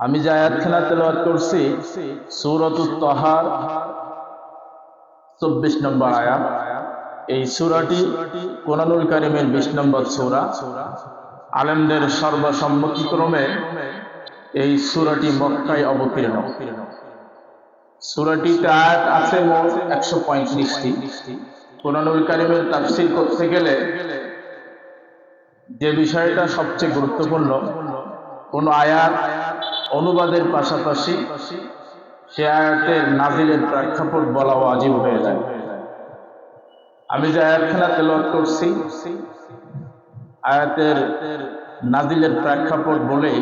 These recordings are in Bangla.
আমি যে আয়াতখানা তেলাওয়াত করছি, সূরাতুত তাহার চব্বিশ নম্বর আয়াত। এই সূরাটি কোরআনুল কারিমের বিশ নম্বর সূরা। আলেমদের সর্বসম্মতিক্রমে এই সূরাটি মক্কায় অবতীর্ণ। সূরাটিতে আয়াত আছে মোট একশো পঁয়ত্রিশটি। কোরআনুল কারিমের তাফসীর করতে গেলে যে বিষয়টা সবচেয়ে গুরুত্বপূর্ণ, কোন আয়াত অনুবাদের পাশাপাশি সে আয়াতের নাজিলের প্রেক্ষাপট বলা ওয়াজিব হয়ে যায়। আমি যে আয়াতখানা তেলাওয়াত করছি, আয়াতের নাজিলের প্রেক্ষাপট বলে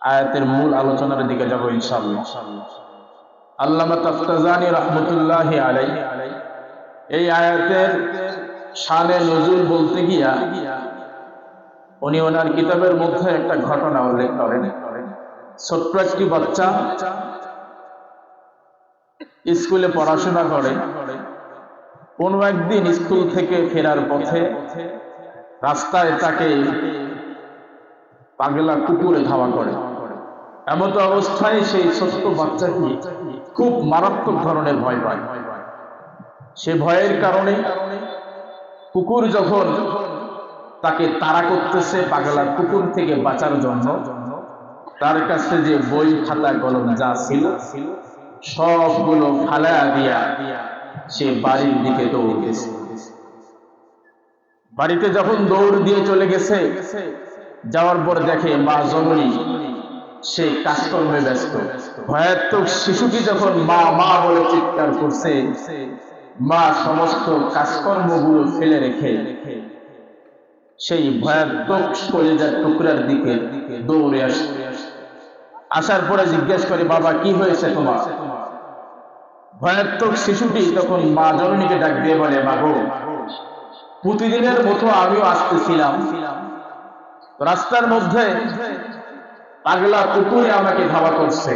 আয়াতের মূল আলোচনার দিকে যাব ইনশাআল্লাহ। আল্লামা তাফতাজানি রহমতুল্লাহ আলাই এই আয়াতের শানে নজুল বলতে গিয়া উনি ওনার কিতাবের মধ্যে একটা ঘটনা উল্লেখ করেন। ছোট্ট একটি বাচ্চা স্কুলে পড়াশোনা করে। কোনো একদিন স্কুল থেকে ফেরার পথে রাস্তায় তাকে পাগলা কুকুরে ধাওয়া করে। এমত অবস্থায় সেই ছোট্ট বাচ্চাটি খুব মারাত্মক ধরনের ভয় পায়। সে ভয়ের কারণে কুকুর যখন তাকে তাড়া করতেছে পাগলা কুকুর থেকে বাঁচার জন্য। তার কাছে যে বই, খাতা, কলম যা ছিল, সবগুলো ফালা দিয়া সে বাড়ির দিকে দৌড় গেছে বাড়িতে যখন দৌড় দিয়ে চলে গেছে, যাওয়ার পর দেখে মা জননী, সে কাজকর্মে ব্যস্ত। ভয়াত্মক শিশুটি যখন মা মা বলে চিৎকার করছে, মা সমস্ত কাজকর্মগুলো ফেলে রেখে সেই ভয়াত্মক কলেজার টুকরার দিকে দৌড়ে আসে। আসার পরে জিজ্ঞেস করে, বাবা, কি হয়েছে তোমার? ভয়াত্মক শিশুটি তখন মা জননীকে ডাক দিয়ে বলে মাগো প্রতিদিনের মতো আমিও আসতেছিলাম। রাস্তার মধ্যে পাগলা কুকুরে আমাকে ধাওয়া করছে।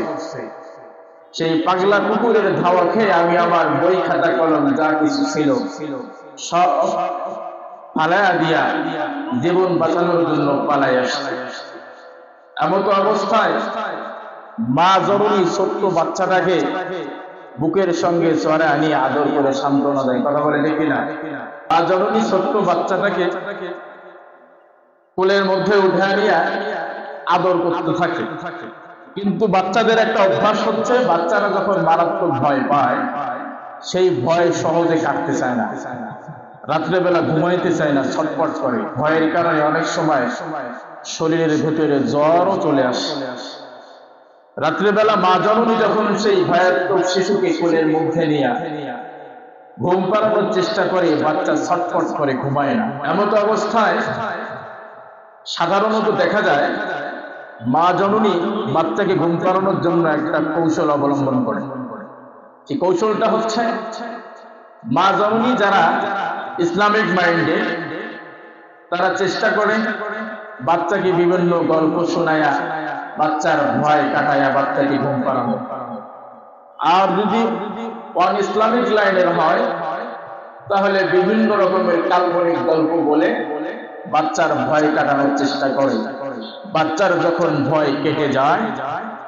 সেই পাগলা কুকুরের ধাওয়া খেয়ে আমি আমার বই খাতা, কলম, যা কিছু ছিল, সব পালায়া দিয়া জীবন বাঁচানোর জন্য পালাই আসছে। এমত অবস্থায় মা জরুরি ছোট্ট বাচ্চাটাকে বুকের সঙ্গে চড়ে আনি আদর করে সান্ত্বনা দেয়। কথা বলে দেখি না মা জরুরি ছোট্ট বাচ্চাটাকে কোলের মধ্যে উঠে আনিয়া আদর করতে থাকে। কিন্তু বাচ্চাদের একটা অভ্যাস হচ্ছে, বাচ্চারা যখন মারাত্মক ভয় পায়, সেই ভয় সহজে কাটতে চায় না। রাত্রেবেলা ঘুমাইতে চায় না ছটপট করে। ভয়ের কারণে অনেক সময় শরীরের ভেতরে জ্বরও চলে আসে। রাত্রেবেলা মা জননী যখন সেই ভয়াত্মক শিশুকে কোলের মধ্যে নিয়ে ঘুম পাড়ানোর চেষ্টা করে, বাচ্চা ছটফট করে, ঘুমায় না। এমত অবস্থায় সাধারণত দেখা যায়, মা জননী বাচ্চাকে ঘুম পাড়ানোর জন্য একটা কৌশল অবলম্বন করে। এই কৌশলটা হচ্ছে? মা জননী যারা ইসলামিক মাইন্ডে তারা চেষ্টা করে বাচ্চাকে বিভিন্ন গল্প শোনায়া, বাচ্চার ভয় কাটায়া বাচ্চাকে ঘুম পাড়ানো। আর যদি অন ইসলামিক লাইনের হয়, তাহলে বিভিন্ন রকমের কাল্পনিক গল্প বলে বাচ্চার ভয় কাটানোর চেষ্টা করে। বাচ্চার যখন ভয় কেটে যায়,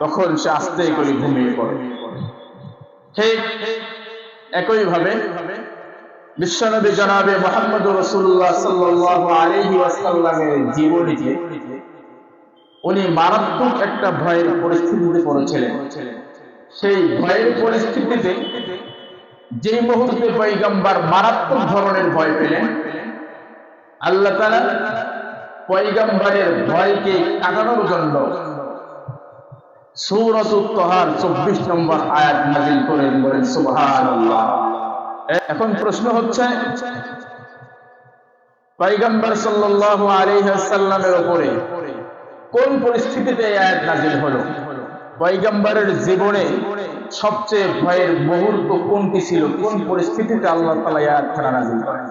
তখন সে আস্তে করে ঘুমিয়ে পড়ে। ঠিক একইভাবে বিশ্বনবী জনাবে মোহাম্মদ রসুল্লাহ সাল্লাহ আলহি ওয়াসাল্লামের জীবনীতে উনি মারাত্মক একটা ভয়ের পরিস্থিতিতে পড়েছিলেন। সেই ভয়ের পরিস্থিতিতে যে মুহূর্তে মারাত্মক ধরনের ভয় পেলেন, আল্লাহ তালা পৈগম্বরের ভয়কে কাটানোর জন্য সৌরতুত্তহার চব্বিশ নম্বর আয়াত নাজিল করেন বলেন সুবহান এখন প্রশ্ন হচ্ছে পাইগাম্বার সাল্লাল্লাহু আলাইহি ওয়াসাল্লামের উপরে কোন পরিস্থিতিতে এই আয়াত নাজিল হলো? পৈগম্বরের জীবনে সবচেয়ে ভয়ের মুহূর্ত কোনটি ছিল? কোন পরিস্থিতিতে আল্লাহ তালা এই আয়াতখানা নাজিল করেন?